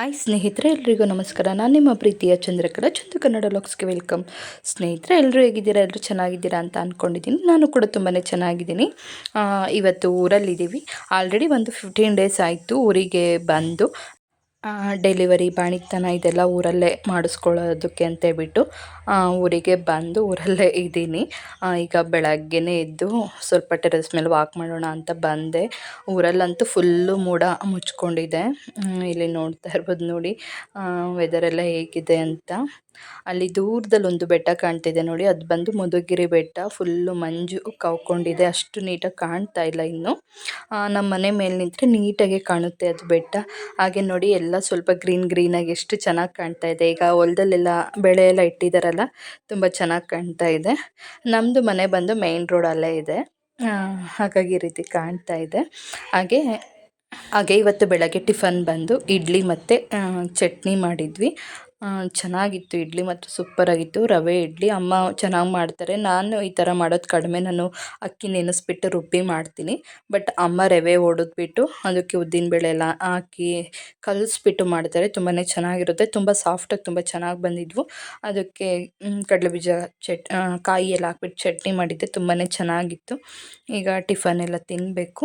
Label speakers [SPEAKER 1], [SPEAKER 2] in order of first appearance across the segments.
[SPEAKER 1] Hi ಸ್ನೇಹಿತರೆ, ಎಲ್ರಿಗೂ ನಮಸ್ಕಾರ. ನಾನು ನಿಮ್ಮ ಪ್ರೀತಿಯ ಚಂದ್ರಕಲಾ ಚಂದ್ರ ಕನ್ನಡ ಲಾಕ್ಸ್ಗೆ ವೆಲ್ಕಮ್. ಸ್ನೇಹಿತರೆ ಎಲ್ಲರೂ ಹೇಗಿದ್ದೀರಾ? ಎಲ್ಲರೂ ಚೆನ್ನಾಗಿದ್ದೀರಾ ಅಂತ ಅಂದ್ಕೊಂಡಿದ್ದೀನಿ ನಾನು ಕೂಡ ತುಂಬಾ ಚೆನ್ನಾಗಿದ್ದೀನಿ. ಇವತ್ತು ಊರಲ್ಲಿದ್ದೀವಿ. ಆಲ್ರೆಡಿ ಒಂದು ಫಿಫ್ಟೀನ್ ಡೇಸ್ ಆಯಿತು ಊರಿಗೆ ಬಂದು. ಡೆಲಿವರಿ ಬಾಣಿತನ ಇದೆಲ್ಲ ಊರಲ್ಲೇ ಮಾಡಿಸ್ಕೊಳ್ಳೋದಕ್ಕೆ ಅಂತೇಳ್ಬಿಟ್ಟು ಊರಿಗೆ ಬಂದು ಊರಲ್ಲೇ ಇದ್ದೀನಿ. ಈಗ ಬೆಳಗ್ಗೆನೇ ಎದ್ದು ಸ್ವಲ್ಪ ಟೆರೆಸ್ ಮೇಲೆ ವಾಕ್ ಮಾಡೋಣ ಅಂತ ಬಂದೆ. ಊರಲ್ಲಂತೂ ಫುಲ್ಲು ಮೂಡ ಮುಚ್ಕೊಂಡಿದೆ. ಇಲ್ಲಿ ನೋಡ್ತಾ ಇರ್ಬೋದು ನೋಡಿ ವೆದರೆಲ್ಲ ಹೇಗಿದೆ ಅಂತ. ಅಲ್ಲಿ ದೂರದಲ್ಲಿ ಒಂದು ಬೆಟ್ಟ ಕಾಣ್ತಿದೆ ನೋಡಿ, ಅದು ಬಂದು ಮಧುಗಿರಿ ಬೆಟ್ಟ ಫುಲ್ಲು ಮಂಜು ಕವ್ಕೊಂಡಿದೆ. ಅಷ್ಟು ನೀಟಾಗಿ ಕಾಣ್ತಾ ಇಲ್ಲ ಇನ್ನು. ನಮ್ಮ ಮನೆ ಮೇಲೆ ನಿಂತರೆ ನೀಟಾಗಿ ಕಾಣುತ್ತೆ ಅದು ಬೆಟ್ಟ. ಹಾಗೆ ನೋಡಿ ಎಲ್ಲ ಸ್ವಲ್ಪ ಗ್ರೀನ್ ಗ್ರೀನಾಗಿ ಎಷ್ಟು ಚೆನ್ನಾಗಿ ಕಾಣ್ತಾ ಇದೆ. ಈಗ ಹೊಲದಲ್ಲೆಲ್ಲ ಬೆಳೆ ಎಲ್ಲ ಇಟ್ಟಿದ್ದಾರಲ್ಲ ತುಂಬ ಚೆನ್ನಾಗಿ ಕಾಣ್ತಾ ಇದೆ. ನಮ್ಮದು ಮನೆ ಬಂದು ಮೇಯ್ನ್ ರೋಡಲ್ಲೇ ಇದೆ. ಹಾಗಾಗಿ ಈ ರೀತಿ ಕಾಣ್ತಾ ಇದೆ. ಹಾಗೆ ಹಾಗೆ ಇವತ್ತು ಬೆಳಗ್ಗೆ ಟಿಫನ್ ಬಂದು ಇಡ್ಲಿ ಮತ್ತು ಚಟ್ನಿ ಮಾಡಿದ್ವಿ. ಚೆನ್ನಾಗಿತ್ತು, ಇಡ್ಲಿ ಮತ್ತು ಸೂಪರಾಗಿತ್ತು ರವೆ, ಇಡ್ಲಿ, ಅಮ್ಮ ಚೆನ್ನಾಗಿ ಮಾಡ್ತಾರೆ. ನಾನು ಈ ಥರ ಮಾಡೋದು ಕಡಿಮೆ, ನಾನು ಅಕ್ಕಿ ನೆನೆಸ್ಬಿಟ್ಟು ರುಬ್ಬಿ ಮಾಡ್ತೀನಿ. ಬಟ್ ಅಮ್ಮ ರವೆ ಒಡೆದ್ಬಿಟ್ಟು ಅದಕ್ಕೆ ಉದ್ದಿನಬೇಳೆ ಎಲ್ಲ ಹಾಕಿ ಕಲಿಸ್ಬಿಟ್ಟು ಮಾಡ್ತಾರೆ. ತುಂಬಾ ಚೆನ್ನಾಗಿರುತ್ತೆ. ತುಂಬ ಸಾಫ್ಟಾಗಿ ತುಂಬ ಚೆನ್ನಾಗಿ ಬಂದಿದ್ವು. ಅದಕ್ಕೆ ಕಡಲೆಬೀಜ ಚಟ್ ಕಾಯಿ ಎಲ್ಲ ಹಾಕ್ಬಿಟ್ಟು ಚಟ್ನಿ ಮಾಡಿದ್ದೆ. ತುಂಬಾ ಚೆನ್ನಾಗಿತ್ತು. ಈಗ ಟಿಫನ್ ಎಲ್ಲ ತಿನ್ನಬೇಕು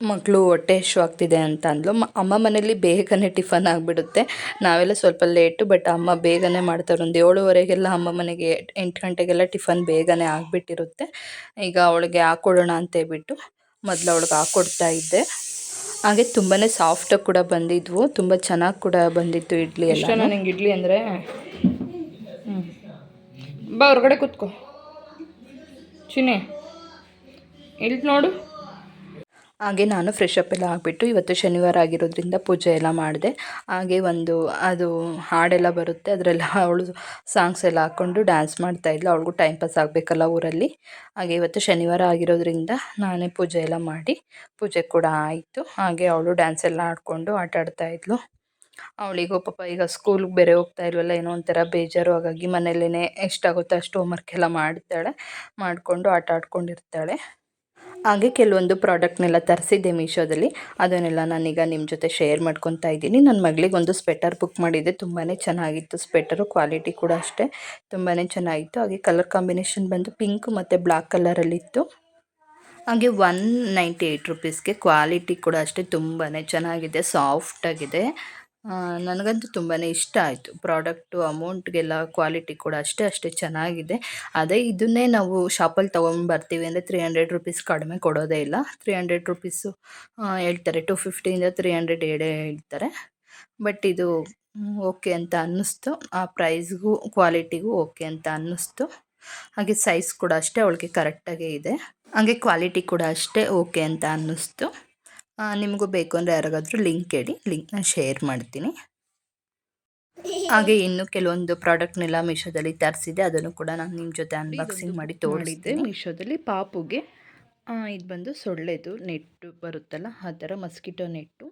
[SPEAKER 1] ಮಗಳು ಹೊಟ್ಟೆ ಹಶು ಆಗ್ತಿದೆ ಅಂತ ಅಂದ್ಲು. ಅಮ್ಮ ಮನೇಲಿ ಬೇಗನೆ ಟಿಫನ್ ಆಗಿಬಿಡುತ್ತೆ. ನಾವೆಲ್ಲ ಸ್ವಲ್ಪ ಲೇಟು, ಬಟ್ ಅಮ್ಮ ಬೇಗನೆ ಮಾಡ್ತಾರೆ. ಒಂದು ಏಳುವರೆಗೆಲ್ಲ ಅಮ್ಮ ಮನೆಗೆ ಎಂಟು ಗಂಟೆಗೆಲ್ಲ ಟಿಫನ್ ಬೇಗನೆ ಆಗಿಬಿಟ್ಟಿರುತ್ತೆ. ಈಗ ಅವಳಿಗೆ ಹಾಕ್ಕೊಡೋಣ ಅಂತ ಹೇಳ್ಬಿಟ್ಟು ಮೊದಲು ಅವಳಿಗೆ ಹಾಕ್ಕೊಡ್ತಾ ಇದ್ದೆ. ಹಾಗೆ ತುಂಬಾ ಸಾಫ್ಟಾಗಿ ಕೂಡ ಬಂದಿದ್ವು. ತುಂಬ ಚೆನ್ನಾಗಿ ಕೂಡ ಬಂದಿತ್ತು ಇಡ್ಲಿ ಎಲ್ಲ ನನಗೆ ಇಡ್ಲಿ ಅಂದರೆ? ಹ್ಞೂ ಬಾ ಹೊರಗಡೆ ಕೂತ್ಕೋ. ಚಿನ್ನಿ ಇಲ್ಲಿ ನೋಡು. ಹಾಗೆ ನಾನು ಫ್ರೆಶ್ ಅಪ್ ಎಲ್ಲ ಆಗಿಬಿಟ್ಟು ಇವತ್ತು ಶನಿವಾರ ಆಗಿರೋದ್ರಿಂದ ಪೂಜೆ ಎಲ್ಲ ಮಾಡಿದೆ. ಹಾಗೆ ಒಂದು ಅದು ಹಾಡೆಲ್ಲ ಬರುತ್ತೆ. ಅದರೆಲ್ಲ ಅವಳು ಸಾಂಗ್ಸ್ ಎಲ್ಲ ಹಾಕ್ಕೊಂಡು ಡ್ಯಾನ್ಸ್ ಮಾಡ್ತಾಯಿದ್ಲು ಅವಳಿಗೂ ಟೈಮ್ ಪಾಸ್ ಆಗಬೇಕಲ್ಲ ಊರಲ್ಲಿ. ಹಾಗೆ ಇವತ್ತು ಶನಿವಾರ ಆಗಿರೋದ್ರಿಂದ ನಾನೇ ಪೂಜೆ ಎಲ್ಲ ಮಾಡಿ ಪೂಜೆ ಕೂಡ ಆಯಿತು. ಹಾಗೆ ಅವಳು ಡ್ಯಾನ್ಸ್ ಎಲ್ಲ ಆಡಿಕೊಂಡು ಆಟ ಆಡ್ತಾ ಇದ್ಲು. ಅವಳಿಗೂ ಪಾಪ ಈಗ ಸ್ಕೂಲ್ಗೆ ಬೇರೆ ಹೋಗ್ತಾ ಇಲ್ವಲ್ಲ, ಏನೋ ಒಂಥರ ಬೇಜಾರು. ಹಾಗಾಗಿ ಮನೆಯಲ್ಲೇ ಎಷ್ಟಾಗುತ್ತೋ ಅಷ್ಟು ಹೋಮ್ವರ್ಕ್ ಎಲ್ಲ ಮಾಡ್ತಾಳೆ. ಮಾಡಿಕೊಂಡು ಆಟ ಆಡ್ಕೊಂಡಿರ್ತಾಳೆ. ಹಾಗೆ ಕೆಲವೊಂದು ಪ್ರಾಡಕ್ಟ್ನೆಲ್ಲ ತರಿಸಿದ್ದೆ ಮೀಶೋದಲ್ಲಿ. ಅದನ್ನೆಲ್ಲ ನಾನೀಗ ನಿಮ್ಮ ಜೊತೆ ಶೇರ್ ಮಾಡ್ಕೊತಾ ಇದ್ದೀನಿ. ನನ್ನ ಮಗಳಿಗೆ ಒಂದು ಸ್ವೆಟರ್ ಬುಕ್ ಮಾಡಿದ್ದೆ. ತುಂಬಾ ಚೆನ್ನಾಗಿತ್ತು ಸ್ವೆಟರು, ಕ್ವಾಲಿಟಿ ಕೂಡ ಅಷ್ಟೇ. ತುಂಬಾ ಚೆನ್ನಾಗಿತ್ತು. ಹಾಗೆ ಕಲರ್ ಕಾಂಬಿನೇಷನ್ ಬಂದು ಪಿಂಕ್ ಮತ್ತು ಬ್ಲ್ಯಾಕ್ ಕಲರಲ್ಲಿತ್ತು. ಹಾಗೆ ಒನ್ ನೈಂಟಿ ಏಯ್ಟ್ ರುಪೀಸ್ಗೆ ಕ್ವಾಲಿಟಿ ಕೂಡ ಅಷ್ಟೇ. ತುಂಬಾ ಚೆನ್ನಾಗಿದೆ. ಸಾಫ್ಟಾಗಿದೆ ನನಗಂತೂ ತುಂಬಾ ಇಷ್ಟ ಆಯಿತು. ಪ್ರಾಡಕ್ಟು, ಅಮೌಂಟ್ಗೆಲ್ಲ ಕ್ವಾಲಿಟಿ ಕೂಡ ಅಷ್ಟೇ ಅಷ್ಟೇ ಚೆನ್ನಾಗಿದೆ. ಅದೇ ಇದನ್ನೇ ನಾವು ಶಾಪಲ್ಲಿ ತೊಗೊಂಡು ಬರ್ತೀವಿ ಅಂದರೆ ತ್ರೀ ಹಂಡ್ರೆಡ್ ರುಪೀಸ್ ಕಡಿಮೆ ಕೊಡೋದೇ ಇಲ್ಲ. ತ್ರೀ ಹಂಡ್ರೆಡ್ ರುಪೀಸು ಹೇಳ್ತಾರೆ ಟು ಫಿಫ್ಟಿಯಿಂದ ತ್ರೀ ಹಂಡ್ರೆಡ್ ಹೇಳೇ ಹೇಳ್ತಾರೆ. ಬಟ್ ಇದು ಓಕೆ ಅಂತ ಅನ್ನಿಸ್ತು. ಆ ಪ್ರೈಸ್ಗೂ ಕ್ವಾಲಿಟಿಗೂ ಓಕೆ ಅಂತ ಅನ್ನಿಸ್ತು. ಹಾಗೆ ಸೈಜ್ ಕೂಡ ಅಷ್ಟೇ ಅವಳಿಗೆ ಕರೆಕ್ಟಾಗೇ ಇದೆ. ಹಾಗೆ ಕ್ವಾಲಿಟಿ ಕೂಡ ಅಷ್ಟೇ ಓಕೆ ಅಂತ ಅನ್ನಿಸ್ತು. ನಿಮಗೂ ಬೇಕು ಅಂದರೆ ಯಾರಿಗಾದರೂ ಲಿಂಕ್ ಹೇಳಿ ಲಿಂಕ್ನ ಶೇರ್ ಮಾಡ್ತೀನಿ. ಹಾಗೆ ಇನ್ನು ಕೆಲವೊಂದು ಪ್ರಾಡಕ್ಟ್ನೆಲ್ಲ ಮೀಶೋದಲ್ಲಿ ತರಿಸಿದೆ ಅದನ್ನು ಕೂಡ ನಾನು ನಿಮ್ಮ ಜೊತೆ ಅನ್ಬಾಕ್ಸಿಂಗ್ ಮಾಡಿ ತೋರಿಸಿದ್ದೆ ಮೀಶೋದಲ್ಲಿ ಪಾಪುಗೆ ಇದು ಬಂದು ಸೊಳ್ಳೆದು ನೆಟ್ಟು ಬರುತ್ತಲ್ಲ ಆ ಥರ ಮಸ್ಕಿಟೋ ನೆಟ್ಟು.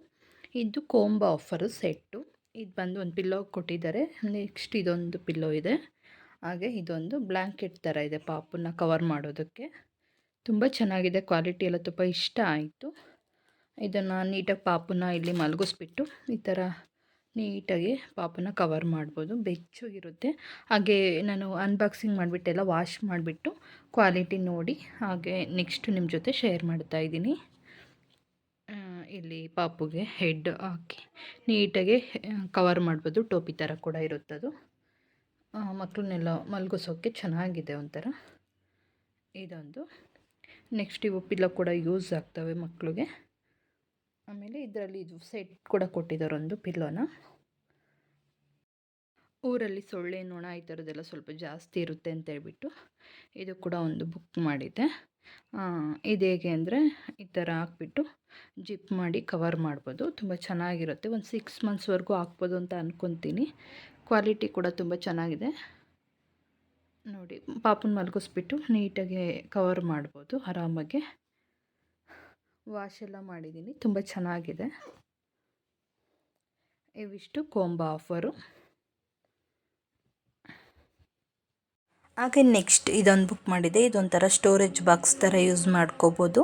[SPEAKER 1] ಇದು ಕೋಂಬ ಆಫರು ಸೆಟ್ಟು. ಇದು ಬಂದು ಒಂದು ಪಿಲ್ಲೋ ಕೊಟ್ಟಿದ್ದಾರೆ ನೆಕ್ಸ್ಟ್ ಇದೊಂದು ಪಿಲ್ಲೋ ಇದೆ. ಹಾಗೆ ಇದೊಂದು ಬ್ಲ್ಯಾಂಕೆಟ್ ಥರ ಇದೆ ಪಾಪನ್ನ ಕವರ್ ಮಾಡೋದಕ್ಕೆ. ತುಂಬ ಚೆನ್ನಾಗಿದೆ ಕ್ವಾಲಿಟಿ ಎಲ್ಲ ತುಂಬ ಇಷ್ಟ ಆಯಿತು. ಇದನ್ನು ನೀಟಾಗಿ ಪಾಪುನ ಇಲ್ಲಿ ಮಲಗಿಸ್ಬಿಟ್ಟು ಈ ಥರ ನೀಟಾಗಿ ಪಾಪನ್ನ ಕವರ್ ಮಾಡ್ಬೋದು. ಬೆಚ್ಚಗಿರುತ್ತೆ. ಹಾಗೆ ನಾನು ಅನ್ಬಾಕ್ಸಿಂಗ್ ಮಾಡಿಬಿಟ್ಟೆಲ್ಲ ವಾಶ್ ಮಾಡಿಬಿಟ್ಟು ಕ್ವಾಲಿಟಿ ನೋಡಿ ಹಾಗೆ ನೆಕ್ಸ್ಟ್ ನಿಮ್ಮ ಜೊತೆ ಶೇರ್ ಮಾಡ್ತಾ ಇದ್ದೀನಿ. ಇಲ್ಲಿ ಪಾಪುಗೆ ಹೆಡ್ ಹಾಕಿ ನೀಟಾಗಿ ಕವರ್ ಮಾಡ್ಬೋದು. ಟೋಪಿ ಥರ ಕೂಡ ಇರುತ್ತದು. ಮಕ್ಕಳನ್ನೆಲ್ಲ ಮಲಗಿಸೋಕ್ಕೆ ಚೆನ್ನಾಗಿದೆ ಒಂಥರ. ಇದೊಂದು. ನೆಕ್ಸ್ಟ್ ಇವು ಪಿಲ್ಲೋ ಕೂಡ ಯೂಸ್ ಆಗ್ತವೆ ಮಕ್ಕಳಿಗೆ ಆಮೇಲೆ ಇದರಲ್ಲಿ ಇದು ಸೆಟ್ ಕೂಡ ಕೊಟ್ಟಿದ್ದಾರೆ ಒಂದು ಪಿಲ್ಲೋನ ಊರಲ್ಲಿ ಸೊಳ್ಳೆ, ನೊಣ ಈ ಥರದ್ದೆಲ್ಲ ಸ್ವಲ್ಪ ಜಾಸ್ತಿ ಇರುತ್ತೆ ಅಂತ ಹೇಳ್ಬಿಟ್ಟು ಇದು ಕೂಡ ಒಂದು ಬುಕ್ ಮಾಡಿದ್ದೆ. ಇದು ಹೇಗೆ ಅಂದರೆ ಈ ಥರ ಹಾಕ್ಬಿಟ್ಟು ಜಿಪ್ ಮಾಡಿ ಕವರ್ ಮಾಡ್ಬೋದು. ತುಂಬ ಚೆನ್ನಾಗಿರುತ್ತೆ. ಒಂದು ಸಿಕ್ಸ್ ಮಂತ್ಸ್ವರೆಗೂ ಹಾಕ್ಬೋದು ಅಂತ ಅಂದ್ಕೊತೀನಿ ಕ್ವಾಲಿಟಿ ಕೂಡ ತುಂಬ ಚೆನ್ನಾಗಿದೆ. ನೋಡಿ, ಪಾಪನ ಮಲಗಿಸ್ಬಿಟ್ಟು ನೀಟಾಗಿ ಕವರ್ ಮಾಡ್ಬೋದು, ಆರಾಮಾಗಿ. ವಾಶ್ ಎಲ್ಲ ಮಾಡಿದ್ದೀನಿ. ತುಂಬ ಚೆನ್ನಾಗಿದೆ. ಇವಿಷ್ಟು ಕೊಂಬ ಆಫರು ಹಾಗೆ ನೆಕ್ಸ್ಟ್ ಇದೊಂದು ಬುಕ್ ಮಾಡಿದೆ. ಇದೊಂಥರ ಸ್ಟೋರೇಜ್ ಬಾಕ್ಸ್ ಥರ ಯೂಸ್ ಮಾಡ್ಕೋಬೋದು.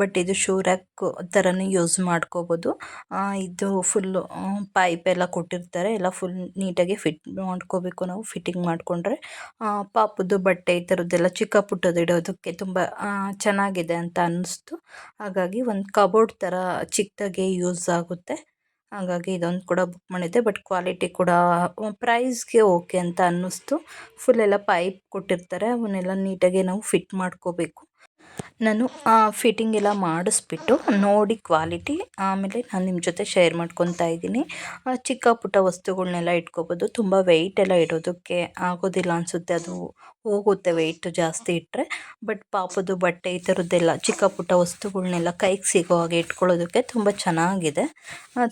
[SPEAKER 1] ಬಟ್ ಇದು ಶೂ ರ್ಯಾಕ್ ಥರನೂ ಯೂಸ್ ಮಾಡ್ಕೋಬೋದು. ಇದು ಫುಲ್ಲು ಪೈಪ್ ಎಲ್ಲ ಕೊಟ್ಟಿರ್ತಾರೆ. ಎಲ್ಲ ಫುಲ್ ನೀಟಾಗಿ ಫಿಟ್ ಮಾಡ್ಕೋಬೇಕು ನಾವು ಫಿಟ್ಟಿಂಗ್ ಮಾಡಿಕೊಂಡ್ರೆ. ಪಾಪದ್ದು ಬಟ್ಟೆ ಈ ಥರದ್ದೆಲ್ಲ ಚಿಕ್ಕ ಪುಟ್ಟದ್ದು ಇಡೋದಕ್ಕೆ ತುಂಬ ಚೆನ್ನಾಗಿದೆ ಅಂತ ಅನ್ನಿಸ್ತು. ಹಾಗಾಗಿ ಒಂದು ಕಬೋರ್ಡ್ ಥರ ಚಿಕ್ಕದಾಗೆ ಯೂಸ್ ಆಗುತ್ತೆ. ಹಾಗಾಗಿ ಇದೊಂದು ಕೂಡ ಬುಕ್ ಮಾಡಿದ್ದೆ ಬಟ್ ಕ್ವಾಲಿಟಿ ಕೂಡ ಪ್ರೈಸ್ಗೆ ಓಕೆ ಅಂತ ಅನ್ನಿಸ್ತು. ಫುಲ್ ಎಲ್ಲ ಪೈಪ್ ಕೊಟ್ಟಿರ್ತಾರೆ, ಅವನ್ನೆಲ್ಲ ನೀಟಾಗಿ ನಾವು ಫಿಟ್ ಮಾಡ್ಕೋಬೇಕು. ನಾನು ಫಿಟ್ಟಿಂಗ್ ಎಲ್ಲ ಮಾಡಿಸ್ಬಿಟ್ಟು ನೋಡಿ ಕ್ವಾಲಿಟಿ ಆಮೇಲೆ ನಾನು ನಿಮ್ಮ ಜೊತೆ ಶೇರ್ ಮಾಡ್ಕೊತಾ ಇದ್ದೀನಿ. ಚಿಕ್ಕ ಪುಟ್ಟ ವಸ್ತುಗಳನ್ನೆಲ್ಲ ಇಟ್ಕೋಬೋದು. ತುಂಬ ವೆಯ್ಟ್ ಎಲ್ಲ ಇಡೋದಕ್ಕೆ ಆಗೋದಿಲ್ಲ ಅನಿಸುತ್ತೆ. ಅದು ಹೋಗುತ್ತೆ ವೆಯ್ಟು ಜಾಸ್ತಿ ಇಟ್ಟರೆ ಬಟ್ ಪಾಪದ್ದು ಬಟ್ಟೆ ಈ ಥರದ್ದೆಲ್ಲ ಚಿಕ್ಕ ಪುಟ್ಟ ವಸ್ತುಗಳನ್ನೆಲ್ಲ ಕೈಗೆ ಸಿಗೋ ಹಾಗೆ ಇಟ್ಕೊಳ್ಳೋದಕ್ಕೆ ತುಂಬ ಚೆನ್ನಾಗಿದೆ.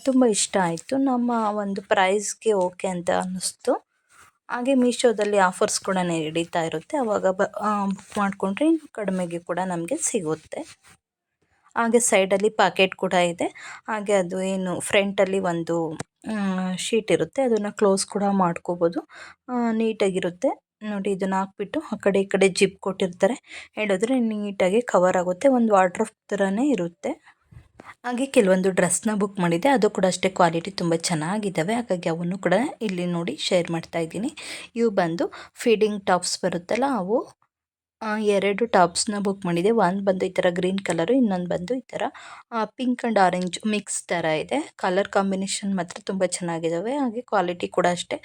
[SPEAKER 1] ತುಂಬ ಇಷ್ಟ ಆಯಿತು. ನಮ್ಮ ಒಂದು ಪ್ರೈಸ್ಗೆ ಓಕೆ ಅಂತ ಅನ್ನಿಸ್ತು. ಹಾಗೆ ಮೀಶೋದಲ್ಲಿ ಆಫರ್ಸ್ ಕೂಡ ನಡೀತಾ ಇರುತ್ತೆ. ಆವಾಗ ಬ ಬುಕ್ ಮಾಡಿಕೊಂಡ್ರೆ ಇನ್ನು ಕಡಿಮೆಗೆ ಕೂಡ ನಮಗೆ ಸಿಗುತ್ತೆ. ಹಾಗೆ ಸೈಡಲ್ಲಿ ಪಾಕೆಟ್ ಕೂಡ ಇದೆ. ಹಾಗೆ ಅದು ಏನು ಫ್ರಂಟಲ್ಲಿ ಒಂದು ಶೀಟ್ ಇರುತ್ತೆ. ಅದನ್ನು ಕ್ಲೋಸ್ ಕೂಡ ಮಾಡ್ಕೋಬೋದು. ನೀಟಾಗಿರುತ್ತೆ. ನೋಡಿ ಇದನ್ನು ಹಾಕ್ಬಿಟ್ಟು ಆ ಕಡೆ ಈ ಕಡೆ ಜಿಪ್ ಕೊಟ್ಟಿರ್ತಾರೆ. ಹೇಳಿದ್ರೆ ನೀಟಾಗಿ ಕವರ್ ಆಗುತ್ತೆ. ಒಂದು ವಾಟ್ರ್ ಥರನೇ ಇರುತ್ತೆ. ಹಾಗೆ ಕೆಲವೊಂದು ಡ್ರೆಸ್ನ ಬುಕ್ ಮಾಡಿದ್ದೆ. ಅದು ಕೂಡ ಅಷ್ಟೇ ಕ್ವಾಲಿಟಿ ತುಂಬ ಚೆನ್ನಾಗಿದ್ದಾವೆ. ಹಾಗಾಗಿ ಅವನ್ನು ಕೂಡ ಇಲ್ಲಿ ನೋಡಿ ಶೇರ್ ಮಾಡ್ತಾ ಇದ್ದೀನಿ. ಇವು ಬಂದು ಫೀಡಿಂಗ್ ಟಾಪ್ಸ್ ಬರುತ್ತಲ್ಲ, ಅವು ಎರಡು ಟಾಪ್ಸ್ನ ಬುಕ್ ಮಾಡಿದೆ ಒಂದು ಬಂದು ಈ ಥರ ಗ್ರೀನ್ ಕಲರು, ಇನ್ನೊಂದು ಬಂದು ಈ ಥರ ಪಿಂಕ್ ಆ್ಯಂಡ್ ಆರೆಂಜ್ ಮಿಕ್ಸ್ ಥರ ಇದೆ. ಕಲರ್ ಕಾಂಬಿನೇಷನ್ ಮಾತ್ರ ತುಂಬ ಚೆನ್ನಾಗಿದ್ದಾವೆ. ಹಾಗೆ ಕ್ವಾಲಿಟಿ ಕೂಡ ಅಷ್ಟೇ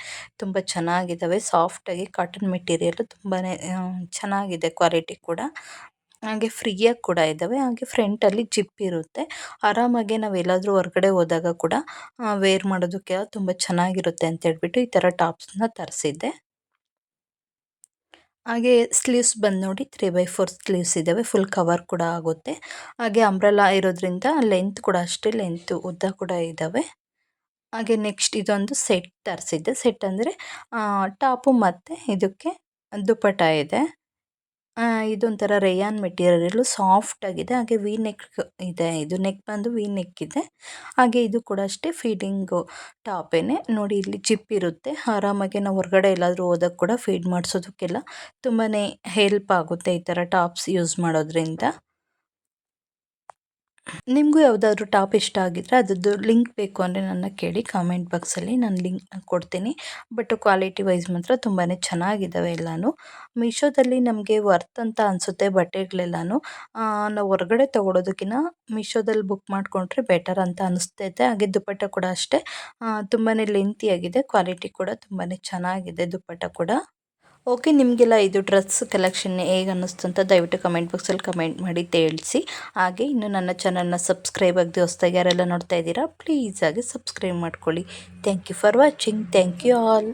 [SPEAKER 1] ತುಂಬ ಚೆನ್ನಾಗಿದ್ದಾವೆ. ಸಾಫ್ಟಾಗಿ ಕಾಟನ್ ಮೆಟೀರಿಯಲ್ ತುಂಬಾ ಚೆನ್ನಾಗಿದೆ ಕ್ವಾಲಿಟಿ ಕೂಡ. ಹಾಗೆ ಫ್ರೀಯಾಗಿ ಕೂಡ ಇದ್ದಾವೆ. ಹಾಗೆ ಫ್ರಂಟಲ್ಲಿ ಜಿಪ್ ಇರುತ್ತೆ. ಆರಾಮಾಗಿ ನಾವು ಎಲ್ಲಾದರೂ ಹೊರಗಡೆ ಹೋದಾಗ ಕೂಡ ವೇರ್ ಮಾಡೋದಕ್ಕೆ ತುಂಬ ಚೆನ್ನಾಗಿರುತ್ತೆ ಅಂತ ಹೇಳ್ಬಿಟ್ಟು ಈ ಥರ ಟಾಪ್ಸ್ನ ತರಿಸಿದ್ದೆ. ಹಾಗೆ ಸ್ಲೀವ್ಸ್ ಬಂದು ನೋಡಿ ತ್ರೀ ಬೈ ಫೋರ್ ಸ್ಲೀವ್ಸ್ ಇದ್ದಾವೆ. ಫುಲ್ ಕವರ್ ಕೂಡ ಆಗುತ್ತೆ. ಹಾಗೆ ಅಂಬ್ರೆಲಾ ಇರೋದ್ರಿಂದ ಲೆಂತ್ ಕೂಡ ಅಷ್ಟೇ ಲೆಂತ್ ಉದ್ದ ಕೂಡ ಇದ್ದಾವೆ. ಹಾಗೆ ನೆಕ್ಸ್ಟ್ ಇದೊಂದು ಸೆಟ್ ತರಿಸಿದ್ದೆ. ಸೆಟ್ ಅಂದರೆ ಟಾಪು ಮತ್ತು ಇದಕ್ಕೆ ದುಪ್ಪಟ ಇದೆ. ಇದೊಂಥರ ರೇಯಾನ್ ಮೆಟೀರಿಯಲ್ಲು ಸಾಫ್ಟ್ ಆಗಿದೆ. ಹಾಗೆ ವಿ ನೆಕ್ ಇದೆ. ಇದು ನೆಕ್ ಬಂದು ವಿ ನೆಕ್ ಇದೆ. ಹಾಗೆ ಇದು ಕೂಡ ಅಷ್ಟೇ ಫೀಡಿಂಗು ಟಾಪೇನೆ ನೋಡಿ, ಇಲ್ಲಿ ಜಿಪ್ ಇರುತ್ತೆ. ಆರಾಮಾಗಿ ನಾವು ಹೊರಗಡೆ ಎಲ್ಲಾದರೂ ಹೋದಾಗ ಕೂಡ ಫೀಡ್ ಮಾಡಿಸೋದಕ್ಕೆಲ್ಲ ತುಂಬಾ ಹೆಲ್ಪ್ ಆಗುತ್ತೆ ಈ ಥರ ಟಾಪ್ಸ್ ಯೂಸ್ ಮಾಡೋದ್ರಿಂದ. ನಿಮಗೂ ಯಾವುದಾದ್ರೂ ಟಾಪ್ ಇಷ್ಟ ಆಗಿದ್ರೆ ಅದ್ರದ್ದು ಲಿಂಕ್ ಬೇಕು ಅಂದರೆ ನನ್ನ ಕೇಳಿ ಕಾಮೆಂಟ್ ಬಾಕ್ಸಲ್ಲಿ ನಾನು ಲಿಂಕ್ ಕೊಡ್ತೀನಿ. ಬಟ್ ಕ್ವಾಲಿಟಿ ವೈಸ್ ಮಾತ್ರ ತುಂಬಾ ಚೆನ್ನಾಗಿದ್ದಾವೆ ಎಲ್ಲನೂ. ಮೀಶೋದಲ್ಲಿ ನಮಗೆ ವರ್ತ್ ಅಂತ ಅನಿಸುತ್ತೆ ಬಟ್ಟೆಗಳೆಲ್ಲನೂ. ನಾವು ಹೊರಗಡೆ ತೊಗೊಳೋದಕ್ಕಿಂತ ಮೀಶೋದಲ್ಲಿ ಬುಕ್ ಮಾಡಿಕೊಂಡ್ರೆ ಬೆಟರ್ ಅಂತ ಅನಿಸ್ತೈತೆ. ಹಾಗೆ ದುಪ್ಪಟ್ಟ ಕೂಡ ಅಷ್ಟೇ. ತುಂಬಾ ಲೆಂತಿಯಾಗಿದೆ ಕ್ವಾಲಿಟಿ ಕೂಡ ತುಂಬಾ ಚೆನ್ನಾಗಿದೆ ದುಪ್ಪಟ್ಟ ಕೂಡ. ಓಕೆ, ನಿಮಗೆಲ್ಲ ಇದು ಡ್ರೆಸ್ ಕಲೆಕ್ಷನ್ ಹೇಗೆ ಅನ್ನಿಸ್ತು ಅಂತ ದಯವಿಟ್ಟು ಕಮೆಂಟ್ ಬಾಕ್ಸಲ್ಲಿ ಕಮೆಂಟ್ ಮಾಡಿ ತಿಳಿಸಿ. ಹಾಗೆ ಇನ್ನು ನನ್ನ ಚಾನಲ್ನ ಸಬ್ಸ್ಕ್ರೈಬ್ ಆಗದೆ ಹೊಸ್ದಾಗಿ ಯಾರೆಲ್ಲ ನೋಡ್ತಾ ಇದ್ದೀರಾ ಪ್ಲೀಸ್ ಆಗಿ ಸಬ್ಸ್ಕ್ರೈಬ್ ಮಾಡ್ಕೊಳ್ಳಿ. Thank you for watching thank you all